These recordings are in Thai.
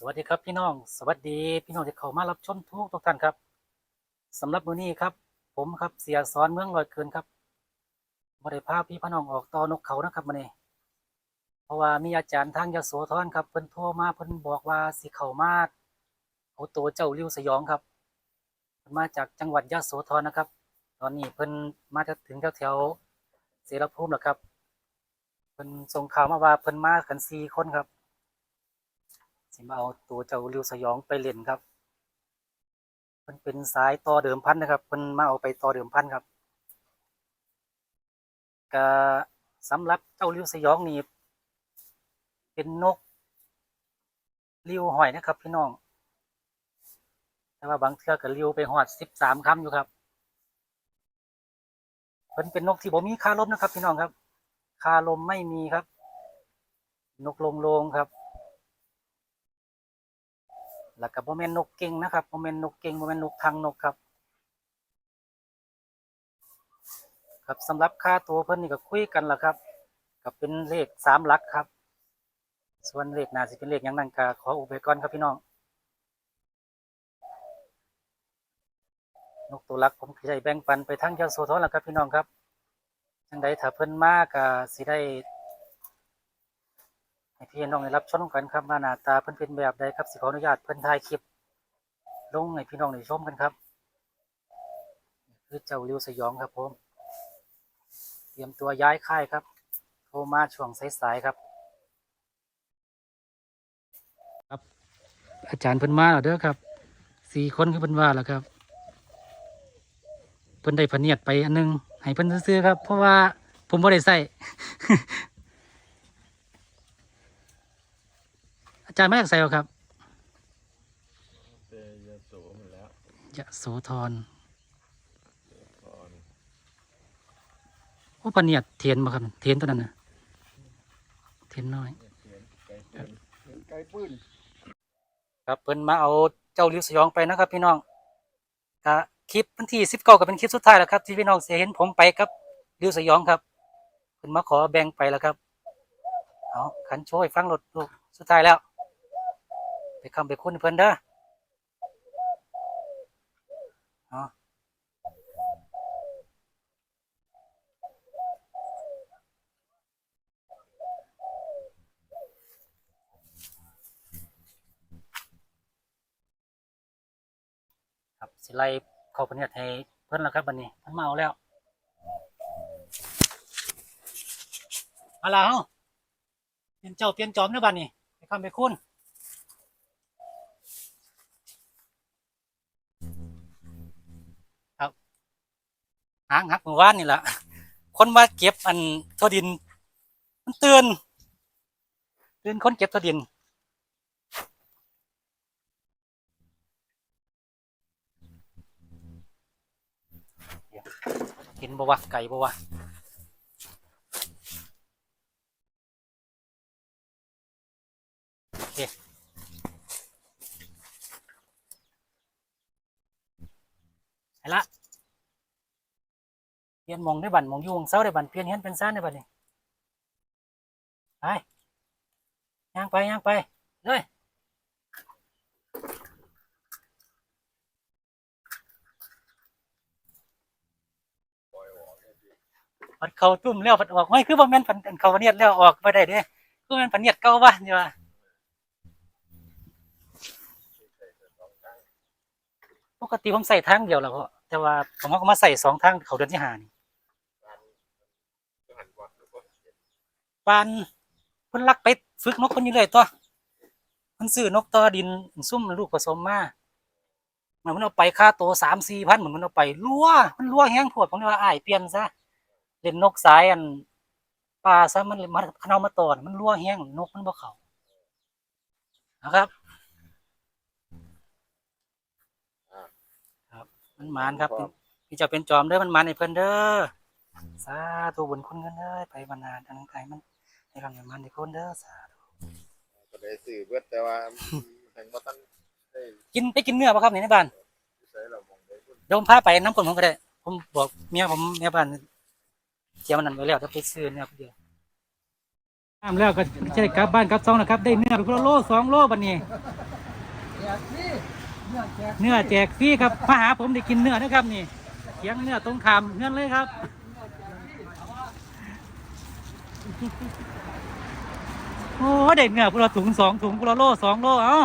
สวัสดีครับพี่น้อง สวัสดีพี่น้องที่เข้ามารับชมทุกทุกท่านครับสำหรับมื้อนี้ครับ ผมครับเสียสอนเมืองลอยเกินครับบ่ได้พาพี่พี่น้องออกต่อนกเขานะครับมื้อนี้เพราะว่ามีอาจารย์ทางยโสธรครับเพิ่นโทรมาเพิ่นบอกว่าสิเข้ามาเอาตัวเจ้าริ้วสยองครับเพิ่นมาจากจังหวัดยโสธรนะครับ ตอนนี้เพิ่นมาถึงแถวๆเสรภูมิแล้วครับ เพิ่นส่งข่าวมาว่าเพิ่นมากันสี่คนครับ สิมาเอาตัวเจ้าริวสยองไปเล่นครับเพิ่นเป็นสายต่อเดิมพันนะครับเพิ่นมาเอาไปต่อเดิมพันครับก็สำหรับเจ้าริวสยองนี่เป็นนกริวหอยนะครับ พี่น้องแต่ว่าบางเทือก็ริวไปหอดสิบสามคำอยู่ครับเพิ่นเป็นนกที่บ่มีคาลมนะครับ พี่น้องครับ คาลมไม่มีครับ นกลงโลงครับ แล้วก็บ่แม่นนกเก่งนะครับบ่แม่นนกเก่งบ่แม่นนกทางนกครับ ครับสำหรับค่าตัวเพิ่นนี่ก็คุยกันล่ะครับก็เป็นเลขสามหลักครับ ส่วนเลขหน้าสิเป็นเลขยังนั่นก็ขออุบไว้ก่อนครับพี่น้อง นกตัวหลักผมก็จะแบ่งปันไปทั้งยโสธรแล้วครับพี่น้องครับจังใดถ้าเพิ่นมาก็สิได้ ให้พี่น้องได้รับชมกันครับว่าหน้าตาเพิ่นเป็นแบบใดครับสิขออนุญาตเพิ่นถ่ายคลิป ลงให้พี่น้องได้ชมกันครับคือเจ้าริวสยองครับผม เตรียมตัวย้ายค่ายครับโทรมาช่วงสายๆครับ ครับ อาจารย์เพิ่นมาแล้วเด้อครับสี่คนคือเพิ่นว่าแล้วครับเพิ่นได้พเนียดไปอันหนึงให้เพิ่นซื้อครับ เพราะว่าผมบ่ได้ใส่ อา จารย์มาจากไสเอาครับเตยโสหมดแล้วยะโสธรก่อนโอ้ปะเนียดเทียนมาครับเทียนตัวนั้นนะเทียนน้อยเนี่ยเขียนไกลปืนเขียนไกลปืน ครับเพิ่นมาเอาเจ้าลิวสยองไปนะครับ พี่น้องก็คลิปวันที่สิบเก้าก็เป็นคลิปสุดท้ายแล้วครับที่พี่น้องเสียเห็นผมไปครับลิวสยองครับเพิ่นมาขอแบ่งไปแล้วครับเอาขันโช่วยฟังรถลูกสุดท้ายแล้ว ไปคำไปคุณเพิ่นเด้อเอาครับสิไล่เข้าประเทศให้เพิ่นแล้วครับบัดนี้เพิ่นมาเอาแล้วเอาล่ะเฮาเปลี่ยนเจ้าเปลี่ยนจอมเด้อบัดนี้ไปคำไปคุณ หางหักเมื่อวานนี่แหละคนมาเก็บอันทั่วดิน มันเตือนเตือนคนเก็บทั่วดินเห็นบ่วะไก่บ่วะโอเคไปละ เปลี่ยนมองได้บันมองอยู่หมองเสาได้บันเปลี่ยนเห็นเป็นซ่านได้บันนี่ไปย่างไปย่างไปเลยปัดเขาตุ้มแล้วปัดออกไม่คือบ่แม่นปันอันเขาเนียดแล้วออกบ่ได้เด้คือแม่นปันเนียดเก่าว่ะนี่ว่าปกติผมใส่ทางเดียวแหล้วพ่อแต่ว่าผมเอามาใส่สองทางเขาเดือนที่หานี่ ก็หันวัดแล้วก็ ปานเพิ่นลักไปฝึกนกคนอยู่เลยตัวเพิ่นซื้อนกต่อดินซุ่มลูกผสมมามันมันเอาไปค่าโตสามสี่พันเหมือนมันเอาไปรั่วมันรั่วแห้งโพดผมเลยว่าอ้ายเปลี่ยนซะเล่นนกสายอันปลาซะมันมันเขาเอามาต่อน่ะมันรั่วแห้งนกมันบ่เข้านะครับครับ มันหมานครับพี่เจะเป็นจอมเด้อมันหมานให้เพิ่นเด้อสาธุบุญคุณเงินเด้อไปบรรณาทางไกลมัน ให้กำลังมันให้คนเด้อสาธุก็ได้สื่อเบิดแต่ว่าแห่งว่าท่านได้กินไปกินเนื้อป่ะครับนี่ในบ้านใช้เรามองได้พุ่นเดี๋ยวผมพาไปน้ำคนผมก็ได้ ผมบอกเมียผมเมียบ้านเจียวมันนั่นไว้แล้วจะไปซื้อเนื้อเดียวน้ำแล้วก็จะได้กลับบ้านกลับซองนะครับ ได้เนื้อไปคนละโลสองโลบัดนี้เนื้อแจกฟรีครับมาหาผมได้กินเนื้อนะครับนี่เขียงเนื้อตรงขามเงื่อนเลยครับ โอ้เด็กเนื้อพวกเราถุงสองถุงพวกเราโลสองโลเอ้า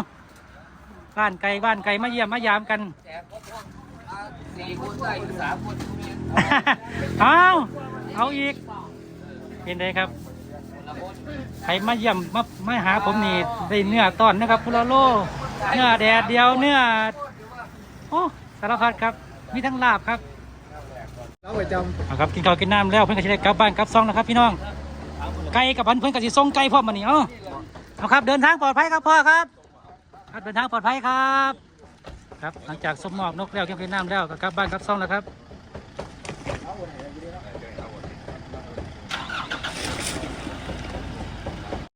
บ้านไก่บ้านไก่มาเยี่ยมมายามกันสี่คนได้อยู่สามคนเอาเอาอีกเป็นไงครับใครมาเยี่ยมมามาหาผมนี่ได้เนื้อตอนนะครับพุลาโลเนื้อแดดเดียวเนื้อโอ้สารพัดครับมีทั้งลาบครับแล้วไปจเอาครับกินข้าวกินน้ำแล้วเพื่อนก็จะได้กลับบ้านกลับซองนะครับพี่น้อง ไก่กับพันเพื่อนกับสีส่งไก่พร้อมมานี่เออเอาครับ เดินทางปลอดภัยครับพ่อครับครับเดินทางปลอดภัยครับ ครับหลังจากสมหมอกนกแล้วเกี่ยวกับน้ำแล้วก็กลับบ้านกลับซองแล้วครับ